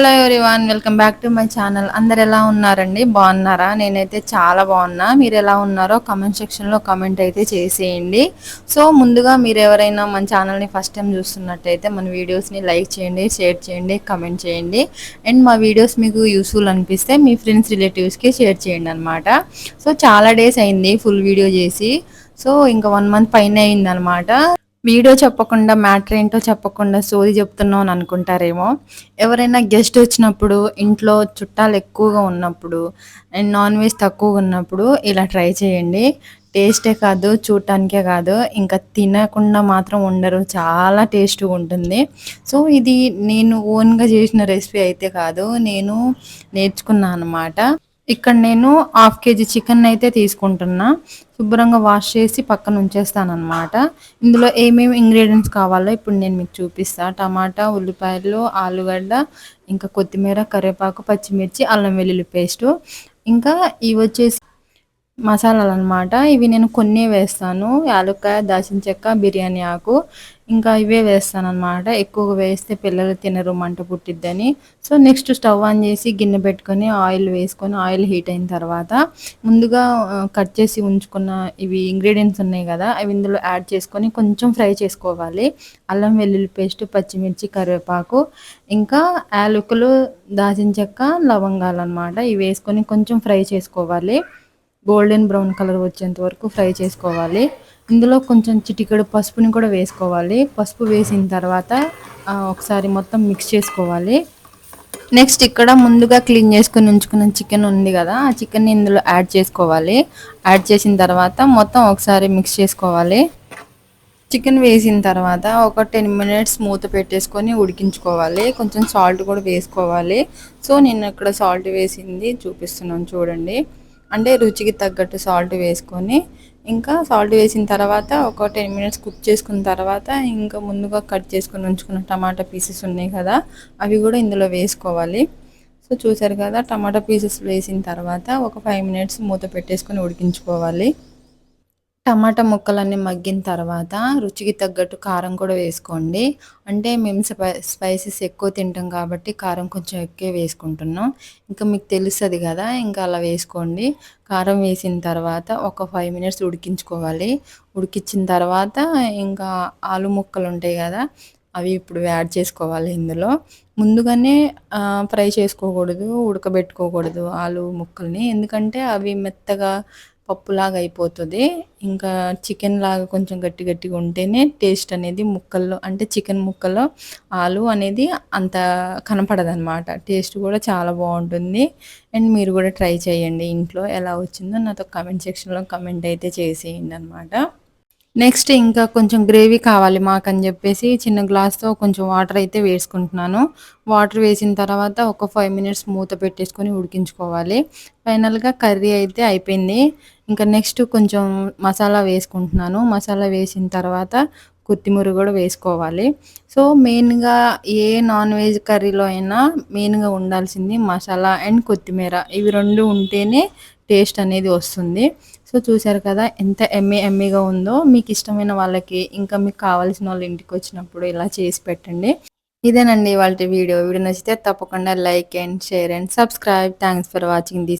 Hello everyone welcome back to my channel అందరు ఎలా ఉన్నారండి? బాగున్నారా? నేనైతే చాలా బాగున్నా. మీరు ఎలా ఉన్నారో కమెంట్ సెక్షన్లో కమెంట్ అయితే చేసేయండి. సో ముందుగా మీరు ఎవరైనా మన ఛానల్ని ఫస్ట్ టైం చూస్తున్నట్టయితే మన వీడియోస్ని లైక్ చేయండి షేర్ చేయండి కమెంట్ చేయండి. అండ్ మా వీడియోస్ మీకు యూస్ఫుల్ అనిపిస్తే మీ ఫ్రెండ్స్ రిలేటివ్స్కి షేర్ చేయండి అనమాట సో చాలా డేస్ అయింది ఫుల్ వీడియో చేసి. సో ఇంకా వన్ మంత్ పైన అయిందనమాట వీడియో చెప్పకుండా మ్యాటర్ ఏంటో చెప్పకుండా సోది చెప్తున్నావు అని అనుకుంటారేమో. ఎవరైనా గెస్ట్ వచ్చినప్పుడు ఇంట్లో చుట్టాలు ఎక్కువగా ఉన్నప్పుడు అండ్ నాన్ వెజ్ తక్కువగా ఉన్నప్పుడు ఇలా ట్రై చేయండి. టేస్టే కాదు చూడటానికే కాదు ఇంకా తినకుండా మాత్రం ఉండరు. చాలా టేస్ట్గా ఉంటుంది. సో ఇది నేను ఓన్గా చేసిన రెసిపీ అయితే కాదు నేను నేర్చుకున్నాను అనమాట ఇక్కడ నేను హాఫ్ కేజీ చికెన్ అయితే తీసుకుంటున్నా. శుభ్రంగా వాష్ చేసి పక్కన ఉంచేస్తాను అనమాట ఇందులో ఏమేమి ఇంగ్రీడియంట్స్ కావాలో ఇప్పుడు నేను మీకు చూపిస్తా. టమాటా ఉల్లిపాయలు ఆలుగడ్డ ఇంకా కొత్తిమీర కరివేపాకు పచ్చిమిర్చి అల్లం వెల్లుల్లి పేస్టు. ఇంకా ఇవి వచ్చేసి మసాలాలు అనమాట ఇవి నేను కొన్ని వేస్తాను. యాలక్కాయ దాచిన చెక్క బిర్యానీ ఆకు ఇంకా ఇవే వేస్తాను అనమాట ఎక్కువగా వేస్తే పిల్లలు తినరు మంట పుట్టిద్దని. సో నెక్స్ట్ స్టవ్ ఆన్ చేసి గిన్నె పెట్టుకొని ఆయిల్ వేసుకొని ఆయిల్ హీట్ అయిన తర్వాత ముందుగా కట్ చేసి ఉంచుకున్న ఇవి ఇంగ్రీడియంట్స్ ఉన్నాయి కదా అవి ఇందులో యాడ్ చేసుకొని కొంచెం ఫ్రై చేసుకోవాలి. అల్లం వెల్లుల్లి పేస్ట్ పచ్చిమిర్చి కరివేపాకు ఇంకా యాలకులు దాచిన చెక్క లవంగాలు అనమాట ఇవి వేసుకొని కొంచెం ఫ్రై చేసుకోవాలి. గోల్డెన్ బ్రౌన్ కలర్ వచ్చేంత వరకు ఫ్రై చేసుకోవాలి. ఇందులో కొంచెం చిటికెడు పసుపుని కూడా వేసుకోవాలి. పసుపు వేసిన తర్వాత ఒకసారి మొత్తం మిక్స్ చేసుకోవాలి. నెక్స్ట్ ఇక్కడ ముందుగా క్లీన్ చేసుకుని ఉంచుకున్న చికెన్ ఉంది కదా ఆ చికెన్ని ఇందులో యాడ్ చేసుకోవాలి. యాడ్ చేసిన తర్వాత మొత్తం ఒకసారి మిక్స్ చేసుకోవాలి. చికెన్ వేసిన తర్వాత ఒక టెన్ మినిట్స్ మూత పెట్టేసుకొని ఉడికించుకోవాలి. కొంచెం సాల్ట్ కూడా వేసుకోవాలి. సో నేను ఇక్కడ సాల్ట్ వేసింది చూపిస్తున్నాను చూడండి. అంటే రుచికి తగ్గట్టు సాల్ట్ వేసుకొని ఇంకా సాల్ట్ వేసిన తర్వాత ఒక టెన్ మినిట్స్ కుక్ చేసుకున్న తర్వాత ఇంకా ముందుగా కట్ చేసుకుని ఉంచుకున్న టమాటా పీసెస్ ఉన్నాయి కదా అవి కూడా ఇందులో వేసుకోవాలి. సో చూసారు కదా టమాటా పీసెస్ వేసిన తర్వాత ఒక ఫైవ్ మినిట్స్ మూత పెట్టేసుకొని ఉడికించుకోవాలి. టమాటా ముక్కలన్నీ మగ్గిన తర్వాత రుచికి తగ్గట్టు కారం కూడా వేసుకోండి. అంటే మేము స్పై స్పైసెస్ ఎక్కువ తింటాం కాబట్టి కారం కొంచెం ఎక్కువ వేసుకుంటున్నాం. ఇంకా మీకు తెలుస్తుంది కదా ఇంకా అలా వేసుకోండి. కారం వేసిన తర్వాత ఒక ఫైవ్ మినిట్స్ ఉడికించుకోవాలి. ఉడికించిన తర్వాత ఇంకా ఆలు ముక్కలు ఉంటాయి కదా అవి ఇప్పుడు యాడ్ చేసుకోవాలి ఇందులో. ముందుగానే ఫ్రై చేసుకోకూడదు ఉడకబెట్టుకోకూడదు ఆలు ముక్కల్ని. ఎందుకంటే అవి మెత్తగా పప్పులాగా అయిపోతుంది. ఇంకా చికెన్ లాగా కొంచెం గట్టి గట్టిగా ఉంటేనే టేస్ట్ అనేది ముక్కల్లో అంటే చికెన్ ముక్కల్లో ఆలు అనేది అంత కనపడదు అనమాట టేస్ట్ కూడా చాలా బాగుంటుంది. అండ్ మీరు కూడా ట్రై చేయండి. ఇంట్లో ఎలా వచ్చిందో నాతో కమెంట్ సెక్షన్లో కమెంట్ అయితే చేసేయండి అనమాట నెక్స్ట్ ఇంకా కొంచెం గ్రేవీ కావాలి మాకు అని చెప్పేసి చిన్న గ్లాస్తో కొంచెం వాటర్ అయితే వేసుకుంటున్నాను. వాటర్ వేసిన తర్వాత ఒక ఫైవ్ మినిట్స్ మూత పెట్టేసుకొని ఉడికించుకోవాలి. ఫైనల్గా కర్రీ అయితే అయిపోయింది. ఇంకా నెక్స్ట్ కొంచెం మసాలా వేసుకుంటున్నాను. మసాలా వేసిన తర్వాత కొత్తిమీర కూడా వేసుకోవాలి. సో మెయిన్గా ఏ నాన్ వెజ్ కర్రీలో అయినా మెయిన్గా ఉండాల్సింది మసాలా అండ్ కొత్తిమీర. ఇవి రెండు ఉంటేనే టేస్ట్ అనేది వస్తుంది. సో చూసారు కదా ఎంత ఎమ్మె ఎమ్మెగా ఉందో. మీకు ఇష్టమైన వాళ్ళకి ఇంకా మీకు కావాల్సిన వాళ్ళ ఇంటికి వచ్చినప్పుడు ఇలా చేసి పెట్టండి. ఇదేనండి వాళ్ళ వీడియో. వీడియో నచ్చితే తప్పకుండా like and share and subscribe. Thanks for watching this